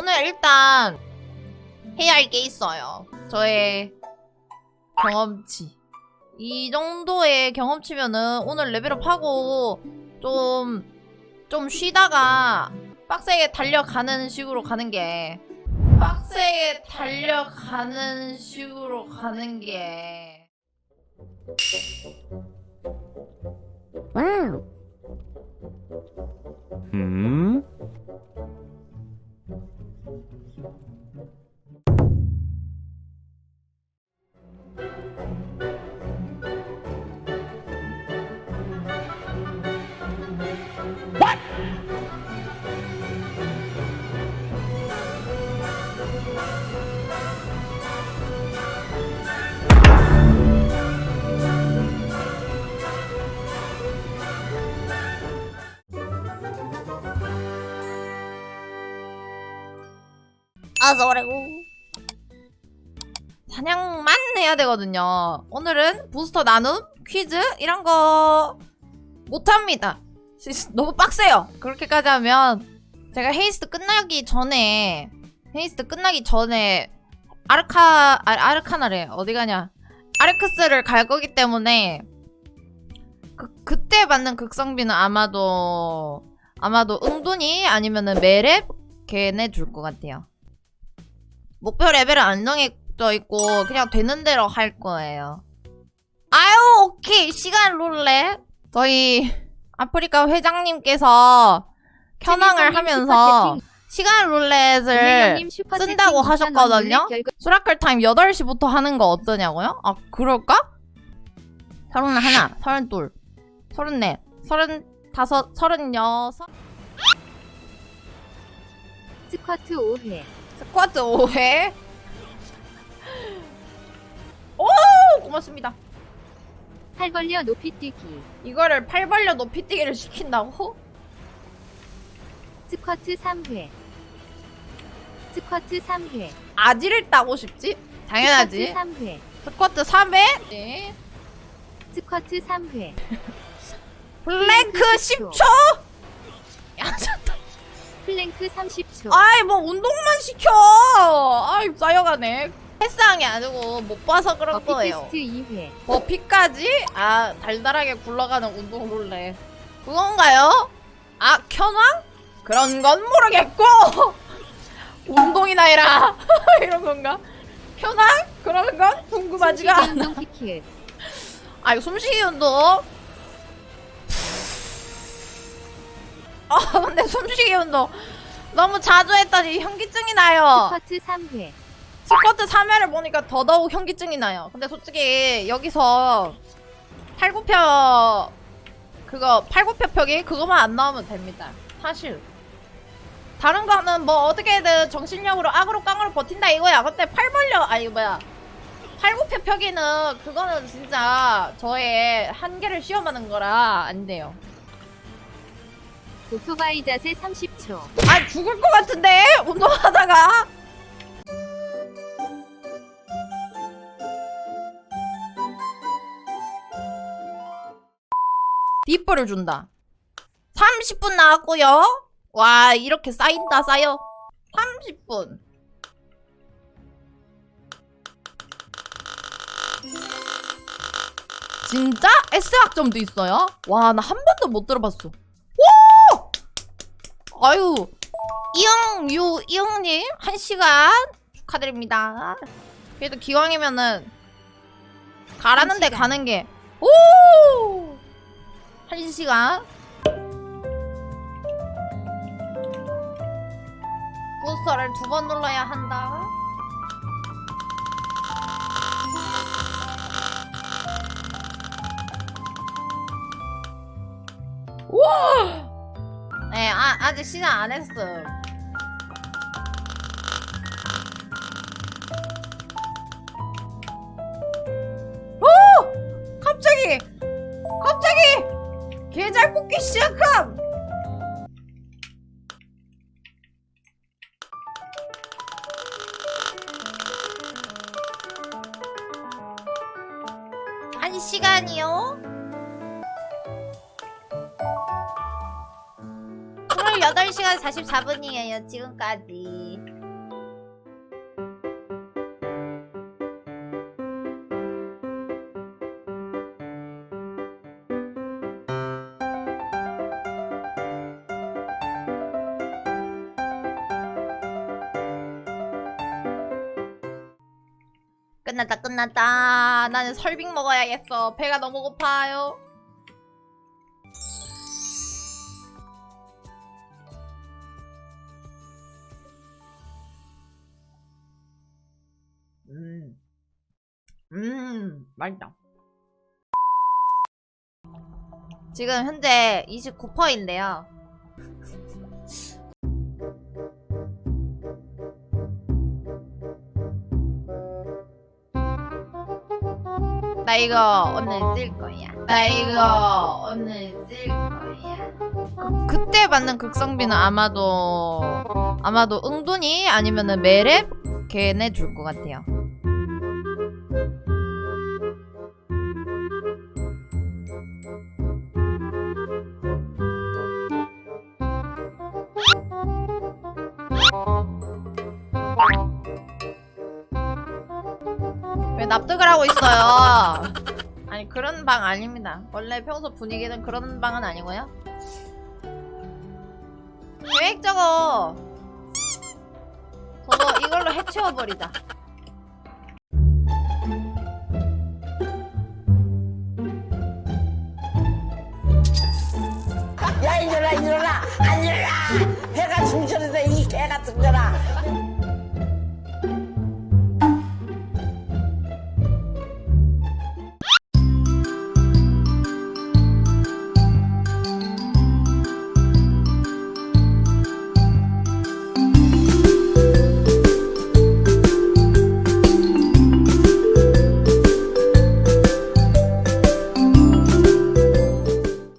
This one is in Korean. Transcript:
오늘 일단 해야 할 게 있어요. 저의 경험치. 이 정도의 경험치면은 오늘 레벨업하고 좀, 좀 쉬다가 빡세게 달려가는 식으로 가는 게 빡세게 달려가는 식으로 가는 게 음? 어서오라고. 사냥만 해야 되거든요. 오늘은 부스터 나눔 퀴즈 이런 거 못합니다 너무 빡세요. 그렇게까지 하면 제가 헤이스트 끝나기 전에 헤이스트 끝나기 전에 아르카 아, 아르카나래. 어디 가냐. 아르크스를 갈 거기 때문에 그, 그때 받는 극성비는 아마도 아마도 응돈이 아니면은 메랩 걔네 줄 것 같아요. 목표 레벨은 안 정해져 있고 그냥 되는 대로 할 거예요. 아유 오케이. 시간 룰렛. 저희 아프리카 회장님께서 현황을 하면서 시간 룰렛을 쓴다고 하셨거든요? 수라클 타임 8시부터 하는 거 어떠냐고요? 아 그럴까? 서른 하나, 서른 둘, 서른 넷, 서른 다섯, 서른 여섯. 스쿼트 5회. 스쿼트 5회? 오 고맙습니다 팔 벌려 높이 뛰기. 이거를 팔 벌려 높이 뛰기를 시킨다고? 스쿼트 3회. 스쿼트 3회. 아지를 따고 싶지? 당연하지. 스쿼트 3회. 스쿼트 3회? 네. 스쿼트 3회. 플랭크 10초? 야 진짜 플랭크 30초. 아이 뭐 운동만 시켜. 아이 쌓여가네 헬스장이 아니고 못 봐서 그런 거예요. 버피캐스트 2회 버피까지? 아 달달하게 굴러가는 운동 룰레 그건가요? 아 켜왕? 그런 건 모르겠고! 운동이나 해라! 이런 건가? 켜왕? 그런 건 궁금하지가 숨쉬기 않아. 운동 피킬 아 이거 숨쉬기 운동? 아 근데 숨쉬기 운동. 너무 자주 했더니 현기증이 나요. 스쿼트 3회 스쿼트 3회를 보니까 더더욱 현기증이 나요. 근데 솔직히 여기서 팔굽혀 그거 팔굽혀 펴기 그거만 안 나오면 됩니다. 사실 다른 거는 뭐 어떻게든 정신력으로 악으로 깡으로 버틴다 이거야. 근데 팔 벌려 아니 뭐야 팔굽혀 펴기는 그거는 진짜 저의 한계를 시험하는 거라 안 돼요. 오토바이 자세 30초 아 죽을 것 같은데 운동하다가 뒷불을 준다 30분 나왔고요 와 이렇게 쌓인다 쌓여 30분 진짜? S학점도 있어요? 와 나 한 번도 못 들어봤어 오! 아유 이응유 이응님 한 시간 축하드립니다. 그래도 기왕이면은 가라는 데한 시간. 가는 게 오! 한 시간. 부스터를 두 번 눌러야 한다. 우와! 네, 아, 아직 시작 안 했음. 개잘 뽑기 시작함! 한 시간이요? 그래 28시간 44분이에요, 지금까지. 끝났다, 끝났다. 나는 설빙 먹어야겠어. 배가 너무 고파요. 음. 음, 맛있다. 지금 현재 29%인데요. 나 이거 오늘 쓸 거야. 나 이거 오늘 쓸 거야. 그, 그때 받는 극성비는 아마도 아마도 응돈이 아니면은 메랩 걔네 줄 것 같아요. 납득을 하고 있어요? 아니 그런 방 아닙니다. 원래 평소 분위기는 그런 방은 아니고요. 계획적으로 저도 이걸로 해치워버리자. 야 일어나 일어나 안 일어나 배가 중천해서 이개 같은 거라